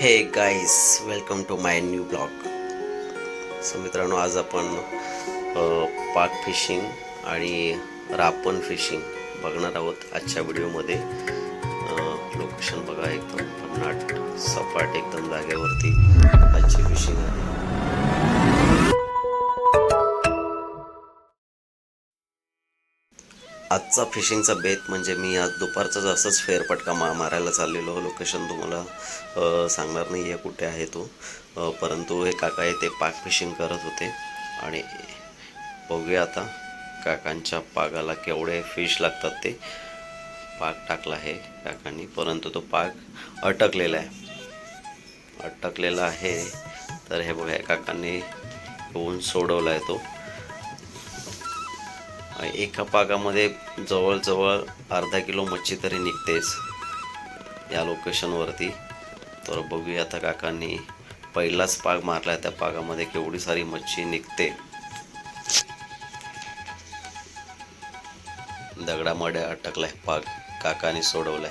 Hey guys welcome to my new blog so मित्रांनो आज आपण पाक फिशिंग आणि रापण फिशिंग बघणार आहोत आजच्या व्हिडिओमध्ये. लोकेशन बघा एकदम भन्नाट सपाट एकदम जागेवरती आजची फिशिंग आहे. आजचा फिशिंगचा बेत म्हणजे मी आज दुपारचा असंच फेरपटका मा मारायला चाललेलो. लोकेशन तुम्हाला सांगणार नाही आहे कुठे आहे तो. परंतु हे काका आहे ते पाक फिशिंग करत होते. आणि बघूया आता काकांच्या पागाला केवढे फिश लागतात ते. पाक टाकला आहे काकांनी परंतु तो पाक अटकलेला आहे. अटकलेला आहे. तर हे बघा काकांनी होऊन सोडवला आहे तो. एका पागामध्ये जवळजवळ अर्धा किलो मच्छी तरी निघतेच या लोकेशनवरती तर बघूया आता काकांनी पहिलाच पाग मारला त्या पागामध्ये केवढी सारी मच्छी निघते. दगडामध्ये अटकलाय पाग काकाने सोडवलाय.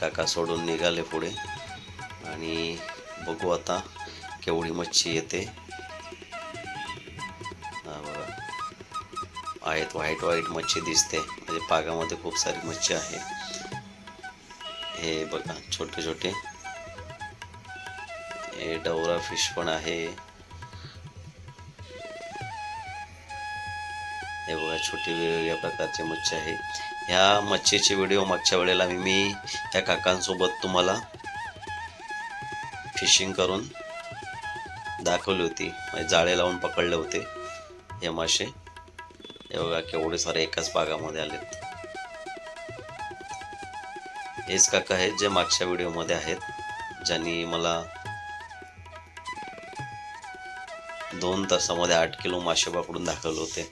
काका सोडून निघाले पुढे. आणि बघू आता केवढी मच्छी येते. आहेत व्हाईट व्हाईट मच्छी दिसते. म्हणजे पागामध्ये खूप सारी मच्छी आहे. हे बघा छोटे छोटे. हे डवरा फिश पण आहे. हे बघा छोटी वेगवेगळ्या प्रकारची मच्छी आहे ह्या मच्छीचे व्हिडिओ मागच्या वेळेला मी मी ह्या काकांसोबत तुम्हाला फिशिंग करून दाखवली होती. म्हणजे जाळे लावून पकडले होते. हे मासे. हे बघा केवढे सारे एकाच बागामध्ये आलेत. हेच काका आहेत जे मागच्या व्हिडिओमध्ये आहेत ज्यांनी मला दोन तासामध्ये आठ किलो मासे पकडून दाखवले होते.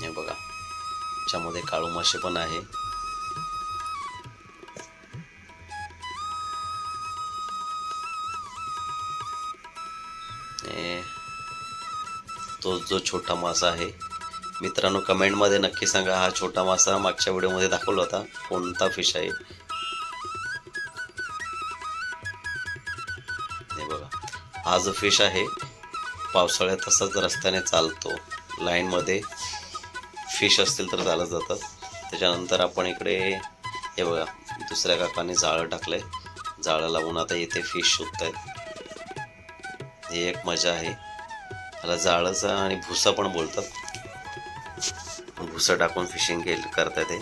हे बघा त्याच्यामध्ये काळू मासे पण आहे. तो जो छोटा मासा आहे. मित्रांनो कमेंटमध्ये नक्की सांगा. हा छोटा मासा मागच्या व्हिडिओमध्ये दाखवला होता. कोणता फिश आहे? हे बघा. हा जो फिश आहे पावसाळ्यात तसाच रस्त्याने चालतो. लाईनमध्ये फिश असतील तर चालत जातात. त्याच्यानंतर आपण इकडे हे बघा दुसऱ्या काकाने जाळं टाकलं आहे जाळं लावून आता इथे फिश शोधत आहेत ही एक मजा आहे. त्याला जाळाचा आणि भुसा पण बोलतात. भुसा टाकून फिशिंग केल करतात ते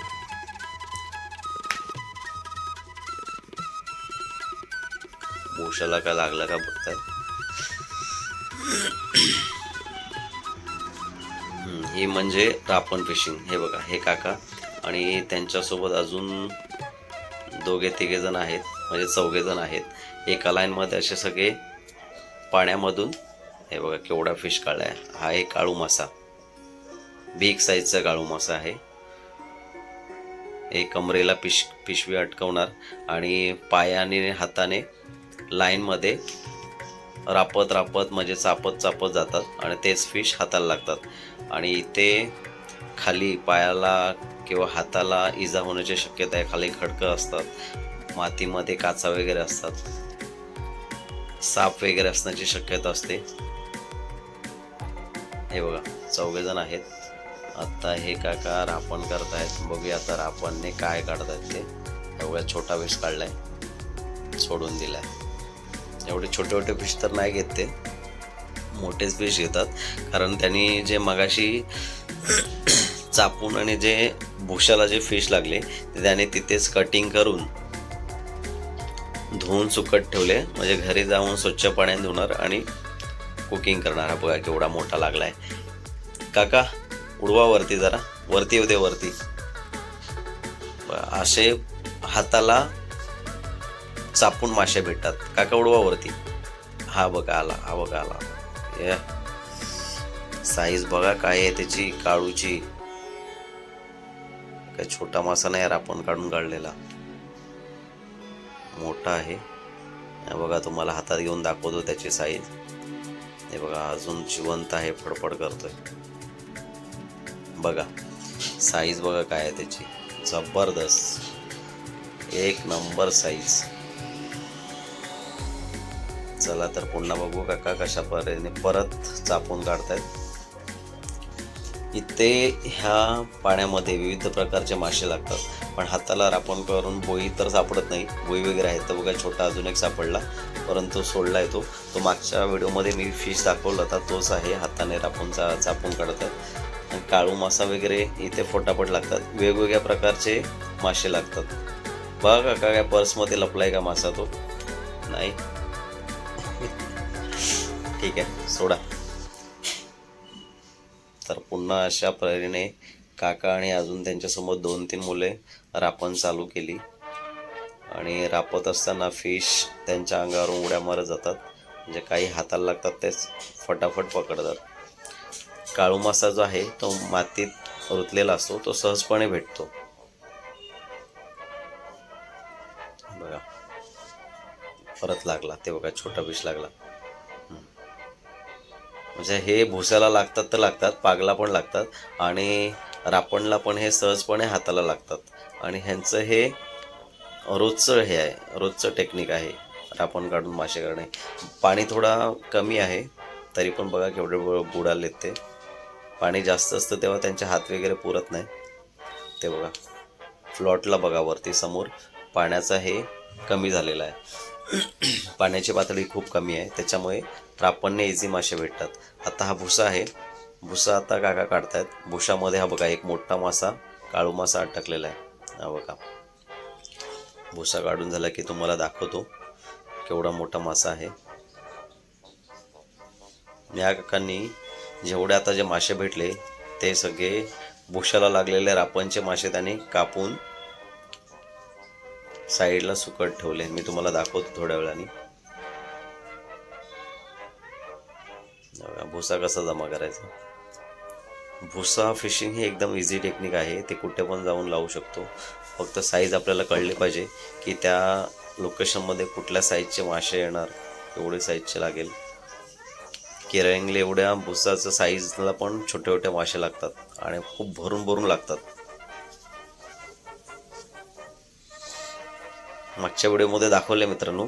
भुशाला काय लागलं का बघतात ही म्हणजे रापण फिशिंग हे बघा हे काका आणि त्यांच्यासोबत अजून दोघे तिघे जण आहेत म्हणजे चौघे जण आहेत. एका लाईनमध्ये असे सगळे पाण्यामधून हे बघा केवढा फिश काळा आहे हा एक काळू मासा. बिग साईजचा काळू मासा आहे. हे कमरेला पिश पिशवी अटकवणार आणि पायाने हाताने लाईनमध्ये रापत रापत म्हणजे चापत चापत जातात आणि तेच फिश हाताला लागतात. आणि इथे खाली पायाला किंवा हाताला इजा होण्याची शक्यता आहे. खाली खडकं असतात मातीमध्ये काचा वगैरे असतात साप वगैरे असण्याची शक्यता असते. हे बघा चौघेजण आहेत. आत्ता हे काका रापण करत आहेत बघूया आता रापणने काय काढतायत ते. एवढ्या छोटा छोटा फिश आहे सोडून दिला आहे एवढे छोटे छोटे फिश तर नाही घेत ते. मोठेच फिश घेतात. कारण त्यांनी जे मगाशी चापून आणि जे भुशाला जे फिश लागले ते त्याने तिथेच कटिंग करून धुवून सुकट ठेवले. म्हणजे घरी जाऊन स्वच्छ पाण्याने धुणार आणि कुकिंग करणारा बघा केवढा मोठा लागलाय. काका उडवा वरती जरा. वरती येऊ दे वरती. असे हाताला चापून मासे भेटतात. काका उडवा वरती. हा बघा आला. हा बघा आला. साईज बघा काय आहे त्याची? काळूची. काय छोटा मासा नाही यार आपण काढून काढलेला. मोठा आहे. बघा तुम्हाला हातात घेऊन दाखवतो त्याची साईज हे बघा अजून जिवंत आहे फडफड करतोय. बघा साईज बघा काय आहे त्याची. जबरदस्त. एक नंबर साईज चला तर पुन्हा बघू काका कशा परीने परत चापून काढतायत. इथे ह्या पाण्यामध्ये विविध प्रकारचे मासे लागतात. पण हाताला रापण करून बोई तर सापडत नाही. बोई वगैरे आहेत. तर बघा छोटा अजून एक सापडला. परंतु सोडला आहे तो. तो मागच्या व्हिडिओमध्ये मी फिश दाखवला होता. तोच आहे. हाताने रापूनचा चापून काढत आहे आणि काळू मासा वगैरे इथे फोटाफट लागतात. वेगवेगळ्या प्रकारचे मासे लागतात. बघा का काय पर्समध्ये लपलाय का मासा तो? नाही. ठीक आहे. सोडा. तर पुन्हा अशा प्रेरणेने काका आणि अजून त्यांच्यासमोर दोन तीन मुले रापण चालू केली. आणि रापत असताना फिश त्यांच्या अंगावरून उड्या मारत जातात. म्हणजे काही हाताला लागतात तेच फटाफट पकडतात. काळू मासा जो आहे तो मातीत रुतलेला असतो तो सहजपणे भेटतो. बघा. परत लागला. ते बघा छोटा फिश लागला. म्हणजे हे भुसाला लागतात तर लागतात पागला पण लागतात आणि रापणला पण हे सहजपणे हाताला लागतात. आणि ह्यांचं हे रोजचं हे आहे रोजचं टेक्निक आहे रापण काढून मासे करणे. पाणी थोडा कमी आहे तरी पण बघा केवढे बु- बुडालेत ते. पाणी जास्त असतं तेव्हा त्यांचे हात वगैरे पुरत नाही. ते बघा. फ्लॉटला बघा वरती समोर. पाण्याचा हे कमी झालेला आहे. पाण्याची पातळी खूप कमी आहे. त्याच्यामुळे रापणने इझी मासे भेटतात. आता हा भुसा आहे. भुसा आता काका काढतायत. भुसामध्ये हा बघा एक मोठा मासा काळू मासा अटकलेला आहे. हा बघा. भुसा काढून झाला की तुम्हाला दाखवतो केवढा मोठा मासा आहे. या काकांनी जेवढे आता जे मासे भेटले ते सगळे भुशाला लागलेले रापणचे मासे त्यांनी कापून साईडला सुकट ठेवले. मी तुम्हाला दाखवतो थोड्या वेळाने. भुसा कसा जमा करायचा? भुसा फिशिंग ही एकदम इझी टेक्निक आहे. ते कुठे पण जाऊन लावू शकतो. फक्त साईज आपल्याला कळली पाहिजे की त्या लोकेशनमध्ये कुठल्या साईजचे मासे येणार एवढे साईजचे लागेल. केरळंगले एवढ्या भुसाचं साईजला पण छोटे छोटे मासे लागतात आणि खूप भरून भरून लागतात. मागच्या व्हिडिओमध्ये दाखवले मित्रांनो.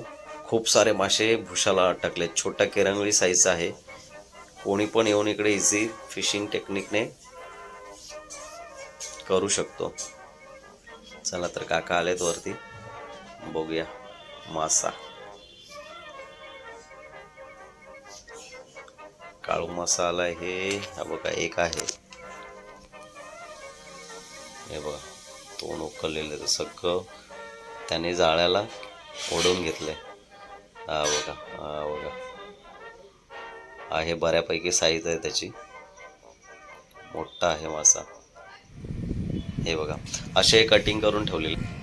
खूप सारे मासे भुशाला अटकले छोटा केरंगळी साईजचा आहे. कोणी पण येऊन इकडे इझी फिशिंग टेक्निकने करू शकतो. चला तर काका आलेत वरती. बघूया मासा. काळू मासा आलाय हे. हा बघा एक आहे. हे बघा तोंड उकललेलं आहे सगळं. त्याने जाळ्याला ओढून आहे हा बघा हा बघा. आहे बऱ्यापैकी साईज आहे त्याची. मोठा आहे मासा. हे बघा असे कटिंग करून ठेवलेले.